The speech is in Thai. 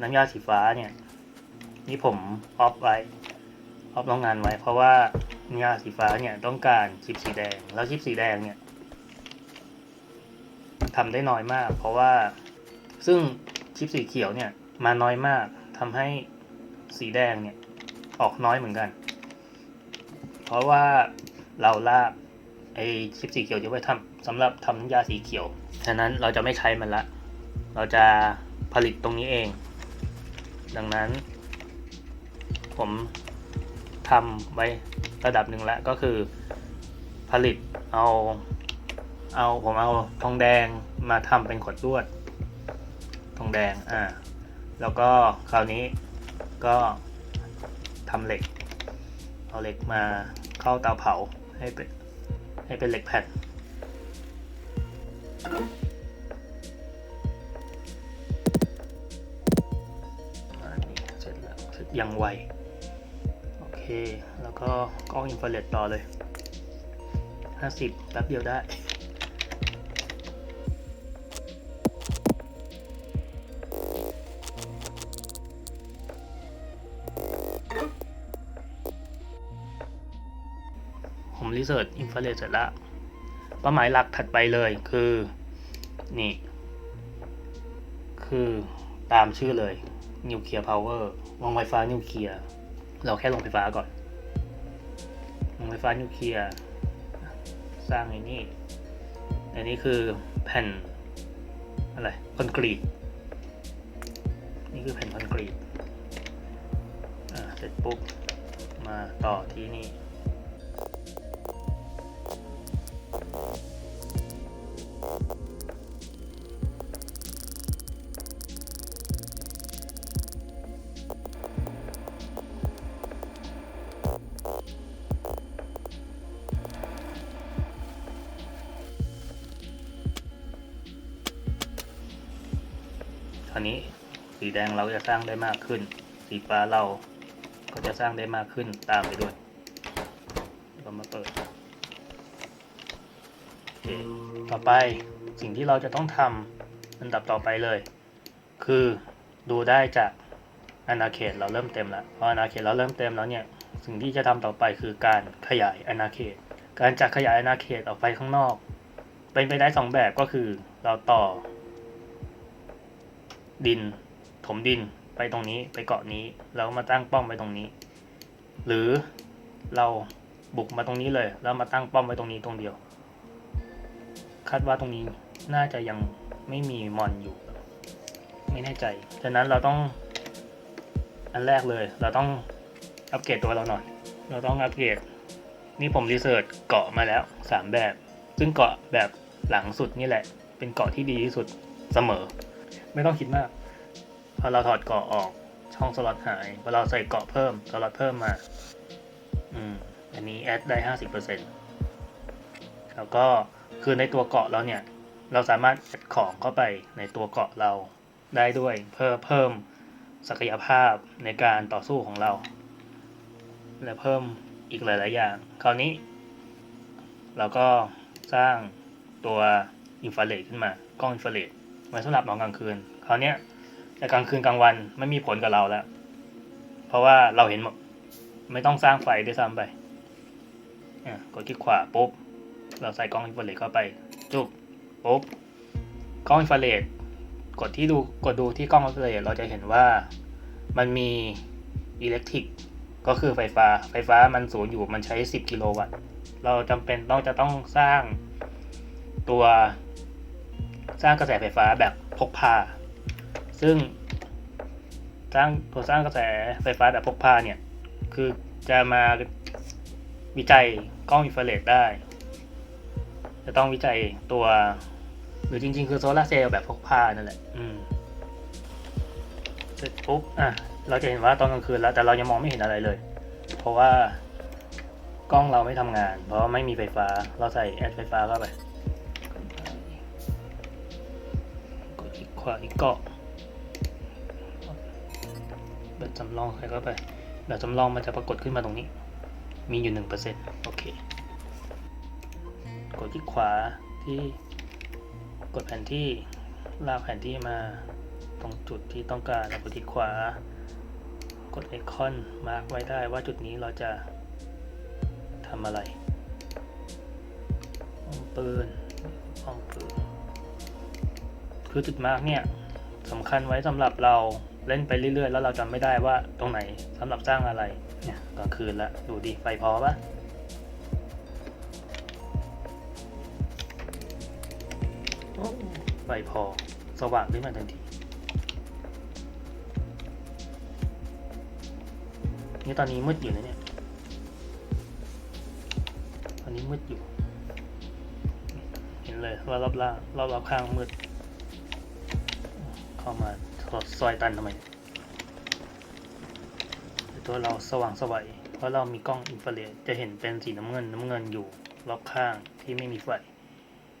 น้ำยาสีฟ้าเนี่ย นี่ผมออฟไว้ออฟโรงงานไว้ เพราะว่าน้ำยาสีฟ้าเนี่ยต้องการชิปสีแดง แล้วชิปสีแดงเนี่ยทำได้น้อยมาก เพราะว่าซึ่งชิปสีเขียวเนี่ยมาน้อยมากทำให้สีแดงเนี่ยออกน้อยเหมือนกัน เพราะว่าเราลากไอชิปสีเขียวจะไว้ทำสำหรับทำน้ำยาสีเขียว ฉะนั้นเราจะไม่ใช้มันละ เราจะผลิตตรงนี้เอง ดังนั้น ผมทำไว้ระดับหนึ่งแล้วก็คือผลิตเอาเอาผมเอาทองแดงมาทำเป็นขดลวด ทองแดงอ่าแล้วก็คราวนี้ก็ทำเหล็ก เอาเหล็กมาเข้าเตาเผาให้เป็นให้เป็นเหล็กแผ่น อยังไว โอเค แล้วก็กล้องอินฟราเรดต่อเลย 50แป๊บเดียวได้ผมรีเสิร์ชอินฟราเรดเสร็จแล้วเป้าหมายหลักถัดไปเลยคือ นี่ คือตามชื่อเลย นิวเคลียร์พาวเวอร์วงไฟฟ้านิวเคลียร์เราแค่ลงไฟฟ้าก่อนวงไฟฟ้านิวเคลียร์สร้างไอ้นี่อันนี้คือแผ่นอะไรคอนกรีตนี่คือแผ่นคอนกรีตอ่าเสร็จปุ๊บมาต่อที่นี่าวนี้สีแดงเราจะสร้างได้มากขึ้น สีฟ้าเราก็จะสร้างได้มากขึ้นตามไปด้วย เรามาเปิดโอเคต่อไปสิ่งที่เราจะต้องทำอันดับต่อไปเลย คือดูได้จากอาณาเขตเราเริ่มเต็มแล้วพออาณาเขตเราเริ่มเต็มแล้วเนี่ยสิ่งที่จะทำต่อไปคือการขยายอาณาเขต การจะขยายอาณาเขตออกไปข้างนอก เป็นไปได้สองแบบก็คือเราต่อ ดิน ถมดินไปตรงนี้ไปเกาะนี้ แล้วมาตั้งป้อมไว้ตรงนี้ หรือเราบุกมาตรงนี้เลย แล้วมาตั้งป้อมไว้ตรงนี้ตรงเดียว คาดว่าตรงนี้น่าจะยังไม่มีมอนอยู่ ไม่แน่ใจฉะนั้นเราต้อง อันแรกเลย เราต้องอัปเกรดตัวเราหน่อย เราต้องอัปเกรดนี่ผมรีเสิร์ชเกาะมาแล้วสามแบบ ซึ่งเกาะแบบหลังสุดนี่แหละ เป็นเกาะที่ดีที่สุดเสมอ ไม่ต้องคิดมาก พอเราถอดเกาะออกช่องสล็อตหายพอเราใส่เกาะเพิ่มสล็อตเพิ่มมา อืม อันนี้แอดได้ห้าสิบเปอร์เซ็นต์แล้วก็คือในตัวเกาะเราเนี่ย เราสามารถแอดของเข้าไปในตัวเกาะเราได้ด้วยเพื่อเพิ่มศักยภาพในการต่อสู้ของเรา และเพิ่มอีกหลาย ๆ อย่าง คราวนี้ เราก็สร้างตัวอินฟราเรดขึ้นมา กล้องอินฟราเรด ไว้สำหรับมองกลางคืนคราวนี้ยแต่กลางคืนกลางวันไม่มีผลกับเราแล้ว เพราะว่าเราเห็นหมดไม่ต้องสร้างไฟด้วยซ้ำไปกดคลิกขวาปุ๊บ เราใส่กล้องอินฟราเรดเข้าไปจุ๊บปุ๊บกล้องอินฟราเรดกดที่ดูกดดูที่กล้องอินฟราเรดเราจะเห็นว่ามันมีอิเล็กทริกก็คือไฟฟ้า ไฟฟ้ามันสูงอยู่มันใช้ 10 กิโลวัตต์ เราจำเป็นต้องจะต้องสร้างตัว สร้างกระแสไฟฟ้าแบบพกพา ซึ่งสร้างตัวสร้างกระแสไฟฟ้าแบบพกพาเนี่ย คือจะมาวิจัยกล้องอินฟราเรดได้ จะต้องวิจัยตัว หรือจริง ๆ คือโซลาร์เซลล์แบบพกพานั่นแหละอืมเสร็จปุ๊บอะเราจะเห็นว่าตอนกลางคืนแล้ว แต่เรายังมองไม่เห็นอะไรเลย เพราะว่ากล้องเราไม่ทำงาน เพราะไม่มีไฟฟ้า เราใส่แอดไฟฟ้าเข้าไป ขวานี่เกาะแบบจำลองใส่เข้าไปแบบจำลองมันจะปรากฏขึ้นมาตรงนี้ มีอยู่หนึ่งเปอร์เซ็นต์โอเค กดคลิกขวาที่กดแผนที่ลากแผนที่มาตรงจุดที่ต้องการเรากดที่ขวา กดไอคอนมาร์กไว้ได้ว่าจุดนี้เราจะทำอะไรป้อมปืนป้อมปืน คือจุดมาร์กเนี่ยสำคัญไว้สำหรับเราเล่นไปเรื่อยๆ แล้วเราจำไม่ได้ว่าตรงไหนสำหรับสร้างอะไรเนี่ยกลางคืนละดูดิไฟพอปะไฟพอสว่างขึ้นมาทันที นี่ตอนนี้มืดอยู่นะเนี่ย ตอนนี้มืดอยู่ เห็นเลยว่ารอบล่างรอบรอบข้างมืด เข้ามาถอดซอยตันทำไมเนี่ยแต่ตัวเราสว่างสวัยเพราะเรามีกล้องอินฟราเรดจะเห็นเป็นสีน้ำเงินน้ำเงินอยู่รอบข้างที่ไม่มีไฟ